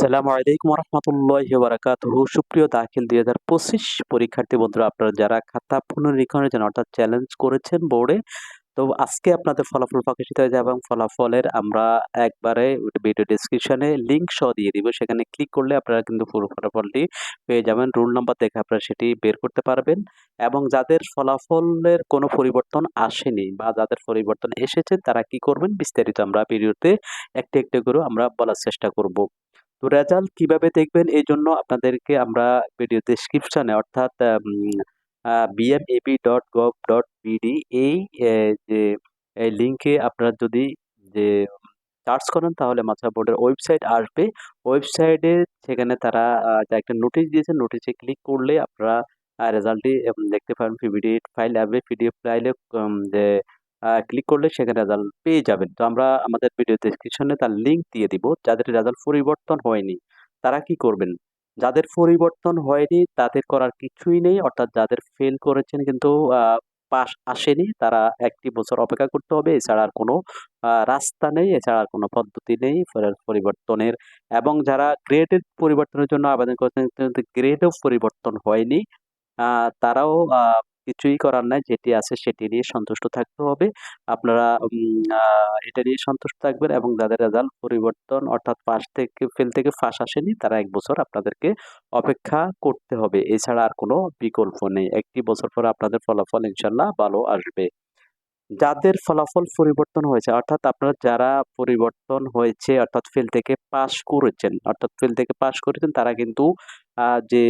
আসসালামু আলাইকুম রহমতুল্লাহি বারাকাতুহু সুপ্রিয় দাখিল দুই হাজার পঁচিশ পরীক্ষার্থী বন্ধুরা, আপনারা যারা খাতা পুনরীক্ষণের জন্য অর্থাৎ চ্যালেঞ্জ করেছেন বোর্ডে তো আজকে আপনাদের ফলাফল প্রকাশিত হয়ে যাবে এবং ফলাফলের আমরা একবারে ভিডিও ডিসক্রিপশনে লিঙ্ক সহ দিয়ে দিব। সেখানে ক্লিক করলে আপনারা কিন্তু পুরো ফলাফলটি পেয়ে যাবেন। রোল নাম্বার দেখে আপনারা সেটি বের করতে পারবেন। এবং যাদের ফলাফলের কোনো পরিবর্তন আসেনি বা যাদের পরিবর্তন এসেছে, তারা কি করবেন? বিস্তারিত আমরা ভিডিওতে একটু একটু করে আমরা বলার চেষ্টা করব। তো রেজাল্ট কীভাবে দেখবেন? এই জন্য আপনাদেরকে আমরা ভিডিও ডেসক্রিপশনে অর্থাৎ BMAB dot gov dot BD এই যে, এই লিঙ্কে আপনারা যদি, যে সার্চ করেন তাহলে মাথা বোর্ডের ওয়েবসাইট আসবে। ওয়েবসাইটে সেখানে তারা একটা নোটিশ দিয়েছে নোটিশে ক্লিক করলে আপনারা রেজাল্টটি দেখতে পারেন। পিডিএফ ফাইল আসবে পিডিএফ ফাইলে যে ক্লিক করলে সেখানে রেজাল্ট পেয়ে যাবেন। তো আমরা আমাদের ভিডিও ডিসক্রিপশনে তার লিঙ্ক দিয়ে দিব। যাদের রেজাল্ট পরিবর্তন হয়নি, তারা কি করবেন? যাদের পরিবর্তন হয়নি, তাদের করার কিছুই নেই। অর্থাৎ যাদের ফেল করেছেন কিন্তু পাশ আসেনি, তারা একটি বছর অপেক্ষা করতে হবে। এছাড়া আর কোনো রাস্তা নেই। এছাড়া আর কোনো পদ্ধতি নেই পরিবর্তনের। এবং যারা গ্রেডের পরিবর্তনের জন্য আবেদন করেছেন গ্রেডও পরিবর্তন হয়নি তারাও কিছুই করার নাই, যেটি আছে সেটি নিয়ে সন্তুষ্ট থাকতে হবে। আপনারা এটা নিয়ে সন্তুষ্ট থাকবেন এবং যাদের রেজাল্ট পরিবর্তন অর্থাৎ পাশ থেকে ফেল থেকে ফাঁস আসেনি, তারা এক বছর আপনাদেরকে অপেক্ষা করতে হবে। এছাড়া আর কোনো বিকল্প নেই। একটি বছর পর আপনাদের ফলাফল ইনশাল্লাহ ভালো আসবে। যাদের ফলাফল পরিবর্তন হয়েছে, অর্থাৎ আপনারা যারা পরিবর্তন হয়েছে, অর্থাৎ ফেল থেকে পাশ করেছেন, অর্থাৎ ফেল থেকে পাশ করেছেন, তারা কিন্তু যে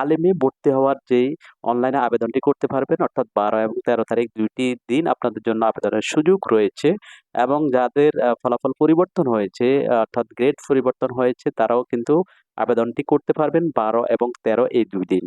আলেমে ভর্তি হওয়ার যেই অনলাইনে আবেদনটি করতে পারবেন, অর্থাৎ বারো এবং তেরো তারিখ দুইটি দিন আপনাদের জন্য আবেদনের সুযোগ রয়েছে এবং যাদের ফলাফল পরিবর্তন হয়েছে, অর্থাৎ গ্রেড পরিবর্তন হয়েছে, তারাও কিন্তু আবেদনটি করতে পারবেন বারো এবং তেরো এই দুই দিন।